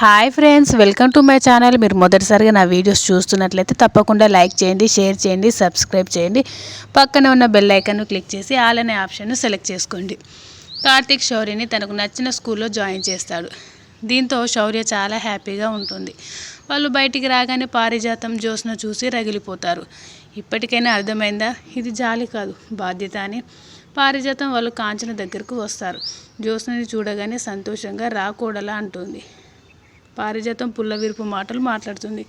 Hi friends welcome to my channel మీరు మొదటిసారిగా నా వీడియోస్ చూస్తున్నట్లయితే తప్పకుండా లైక్ చేయండి షేర్ చేయండి సబ్స్క్రైబ్ చేయండి. పక్కన ఉన్న బెల్ ఐకాన్ను క్లిక్ చేసి ఆల్ అనే ఆప్షన్ను సెలెక్ట్ చేసుకోండి. కార్తీక్ శౌర్యని తనకు నచ్చిన స్కూల్లో జాయిన్ చేస్తాడు. దీంతో శౌర్య చాలా హ్యాపీగా ఉంటుంది. వాళ్ళు బయటికి రాగానే పారిజాతం జ్యోస్ను చూసి రగిలిపోతారు. ఇప్పటికైనా అర్థమైందా? ఇది జాలి కాదు బాధ్యత అని. పారిజాతం వాళ్ళు కాంచన దగ్గరకు వస్తారు. జ్యోత్స్నని చూడగానే సంతోషంగా రాకూడలా అంటుంది. పారిజాతం పుల్లవిరుపు మాటలు మాట్లాడుతుంది.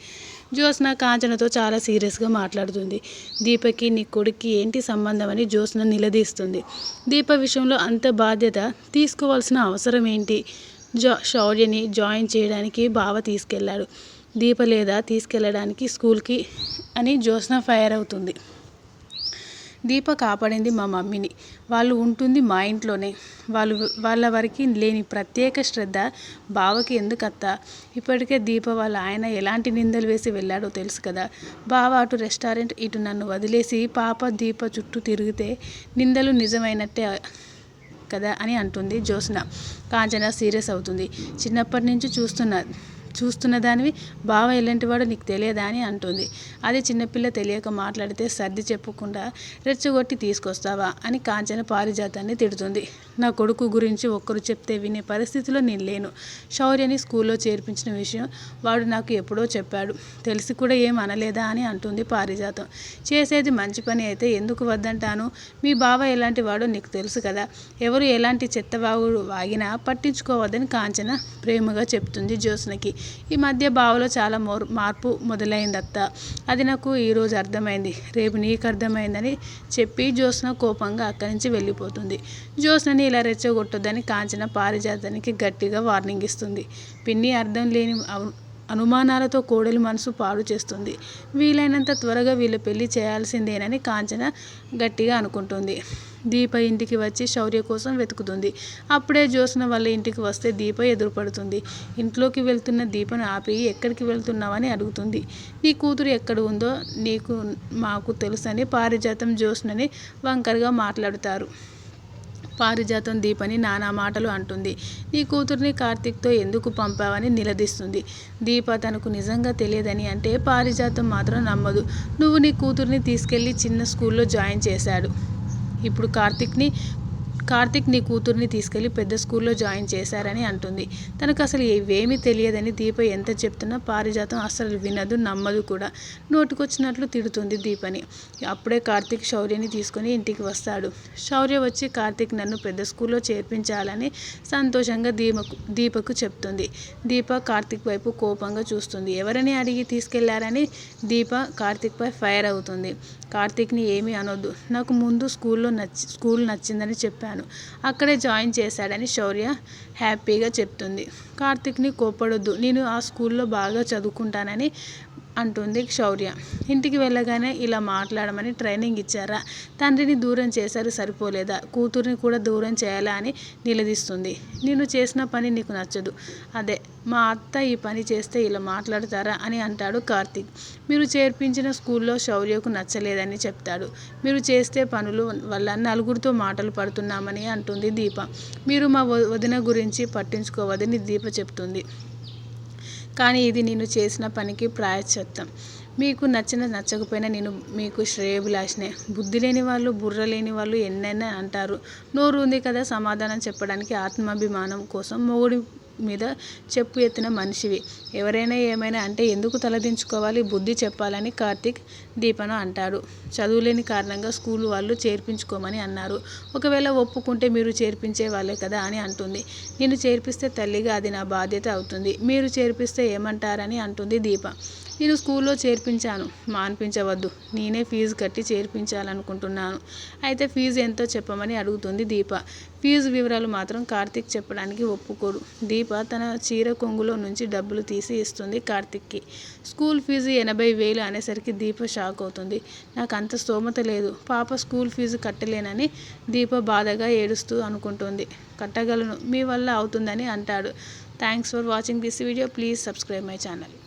జ్యోత్స్న కాంచనతో చాలా సీరియస్గా మాట్లాడుతుంది. దీపకి నీ కొడుక్కి ఏంటి సంబంధం అని జ్యోత్స్న నిలదీస్తుంది. దీప విషయంలో అంత బాధ్యత తీసుకోవాల్సిన అవసరం ఏంటి? జా శౌర్యని జాయిన్ చేయడానికి బావ తీసుకెళ్ళాడు దీప లేదా తీసుకెళ్ళడానికి స్కూల్కి అని జ్యోత్స్న ఫైర్ అవుతుంది. దీప కాపాడింది మా మమ్మీని. వాళ్ళు ఉంటుంది మా ఇంట్లోనే. వాళ్ళు వాళ్ళ వరకు లేని ప్రత్యేక శ్రద్ధ బావకి ఎందుకత్తా? ఇప్పటికే దీప వాళ్ళ ఆయన ఎలాంటి నిందలు వేసి వెళ్ళాడో తెలుసు కదా. బావ అటు రెస్టారెంట్ ఇటు నన్ను వదిలేసి పాప దీప చుట్టూ తిరిగితే నిందలు నిజమైనట్టే కదా అని అంటుంది జ్యోత్స్న కాంచన సీరియస్ అవుతుంది. చిన్నప్పటి నుంచి చూస్తున్నా చూస్తున్న దానివి బావ ఎలాంటివాడో నీకు తెలియదా అని అంటుంది. అది చిన్నపిల్ల తెలియక మాట్లాడితే సర్ది చెప్పకుండా రెచ్చగొట్టి తీసుకొస్తావా అని కాంచన పారిజాతాన్ని తిడుతుంది. నా కొడుకు గురించి ఒక్కరు చెప్తే వినే పరిస్థితిలో నేను లేను. శౌర్యని స్కూల్లో చేర్పించిన విషయం వాడు నాకు ఎప్పుడో చెప్పాడు. తెలిసి కూడా ఏం అనలేదా అని అంటుంది పారిజాతం. చేసేది మంచి పని అయితే ఎందుకు వద్దంటాను? మీ బావ ఎలాంటి వాడో నీకు తెలుసు కదా. ఎవరు ఎలాంటి చెత్తవాగుడు వాగినా పట్టించుకోవద్దని కాంచన ప్రేమగా చెప్తుంది జ్యోత్స్నకి. ఈ మధ్య బావలో చాలా మోర్ మార్పు మొదలైందత్త. అది నాకు ఈరోజు అర్థమైంది. రేపు నీకు అర్థమైందని చెప్పి జ్యోత్స్న కోపంగా అక్కడి నుంచి వెళ్ళిపోతుంది. జ్యోత్స్నని ఇలా రెచ్చగొట్టొద్దని కాంచన పారిజాతానికి గట్టిగా వార్నింగ్ ఇస్తుంది. పిన్ని అర్థం లేని అనుమానాలతో కోడలి మనసు పాడు చేస్తుంది. వీలైనంత త్వరగా వీళ్ళ పెళ్ళి చేయాల్సిందేనని కాంచన గట్టిగా అనుకుంటుంది. దీప ఇంటికి వచ్చి శౌర్య కోసం వెతుకుతుంది. అప్పుడే జ్యోత్స్న వాళ్ళ ఇంటికి వస్తే దీప ఎదురుపడుతుంది. ఇంట్లోకి వెళ్తున్న దీపను ఆపి ఎక్కడికి వెళ్తున్నావని అడుగుతుంది. నీ కూతురు ఎక్కడ ఉందో నీకు మాకు తెలుసని పారిజాతం జ్యోత్స్నని వంకరగా మాట్లాడుతారు. పారిజాతం దీపని నానా మాటలు అంటుంది. నీ కూతుర్ని కార్తిక్తో ఎందుకు పంపావని నిలదీస్తుంది. దీప తనకు నిజంగా తెలియదని అంటే పారిజాతం మాత్రం నమ్మదు. నువ్వు నీ కూతుర్ని తీసుకెళ్ళి చిన్న స్కూల్లో జాయిన్ చేశాడు. ఇప్పుడు కార్తీక్ని కార్తిక్ నీ కూతుర్ని తీసుకెళ్ళి పెద్ద స్కూల్లో జాయిన్ చేశారని అంటుంది. తనకు అసలు ఇవేమీ తెలియదని దీప ఎంత చెప్తున్నా పారిజాతం అసలు వినదు నమ్మదు కూడా. నోటుకొచ్చినట్లు తిడుతుంది దీపని. అప్పుడే కార్తిక్ శౌర్యని తీసుకొని ఇంటికి వస్తాడు. శౌర్య వచ్చి కార్తిక్ నన్ను పెద్ద స్కూల్లో చేర్పించాలని సంతోషంగా దీపకు దీపకు చెప్తుంది. దీప కార్తిక్ వైపు కోపంగా చూస్తుంది. ఎవరని అడిగి తీసుకెళ్ళారని దీప కార్తిక్పై ఫైర్ అవుతుంది. కార్తిక్ని ఏమీ అనొద్దు. నాకు ముందు స్కూల్లో నచ్చి స్కూల్ నచ్చిందని చెప్పాను. చేశాను అక్కడే జాయిన్ చేశాడని శౌర్య హ్యాపీగా చెప్తుంది. కార్తిక్ని కోపడొద్దు నేను ఆ స్కూల్లో బాగా చదువుకుంటానని అంటుంది శౌర్య ఇంటికి వెళ్ళగానే ఇలా మాట్లాడమని ట్రైనింగ్ ఇచ్చారా? తండ్రిని దూరం చేశారు సరిపోలేదా? కూతుర్ని కూడా దూరం చేయాలా అని నిలదీస్తుంది. నేను చేసిన పని నీకు నచ్చదు. అదే మా అత్త ఈ పని చేస్తే ఇలా మాట్లాడతారా అని అంటాడు కార్తీక్. మీరు చేర్పించిన స్కూల్లో శౌర్యకు నచ్చలేదని చెప్తాడు. మీరు చేస్తే పనులు వల్ల నలుగురితో మాటలు పడుతున్నామని అంటుంది దీప. మీరు మా వదిన గురించి పట్టించుకోవద్దని దీప చెప్తుంది. కానీ ఇది నేను చేసిన పనికి ప్రాయశ్చిత్తం. మీకు నచ్చిన నచ్చకపోయినా నేను మీకు శ్రేయభిలాషనే. బుద్ధి లేని వాళ్ళు బుర్ర లేని వాళ్ళు ఎన్నైనా అంటారు. నోరు ఉంది కదా సమాధానం చెప్పడానికి ఆత్మాభిమానం కోసం మొగుడి మీద చెప్పు ఎత్తిన మనిషివి. ఎవరైనా ఏమైనా అంటే ఎందుకు తలదించుకోవాలి? బుద్ధి చెప్పాలని కార్తీక్ దీపను అంటాడు. చదువులేని కారణంగా స్కూల్ వాళ్ళు చేర్పించుకోమని అన్నారు. ఒకవేళ ఒప్పుకుంటే మీరు చేర్పించే వాళ్ళే కదా అని అంటుంది. నేను చేర్పిస్తే తల్లిగా అది నా బాధ్యత అవుతుంది. మీరు చేర్పిస్తే ఏమంటారని అంటుంది దీప. నేను స్కూల్లో చేర్పించాను. మాన్పించవద్దు నేనే ఫీజు కట్టి చేర్పించాలనుకుంటున్నాను. అయితే ఫీజు ఎంతో చెప్పమని అడుగుతుంది దీప. ఫీజు వివరాలు మాత్రం కార్తిక్ చెప్పడానికి ఒప్పుకోడు. దీప తన చీర కొంగులో నుంచి డబ్బులు తీసి ఇస్తుంది కార్తిక్కి. స్కూల్ ఫీజు ఎనభై వేలు అనేసరికి దీప షాక్ అవుతుంది. నాకు అంత స్తోమత లేదు. పాప స్కూల్ ఫీజు కట్టలేనని దీప బాధగా ఏడుస్తూ అనుకుంటుంది. కట్టగలను. మీ వల్ల అవుతుందని అంటాడు. Thanks for watching this video. Please subscribe my channel.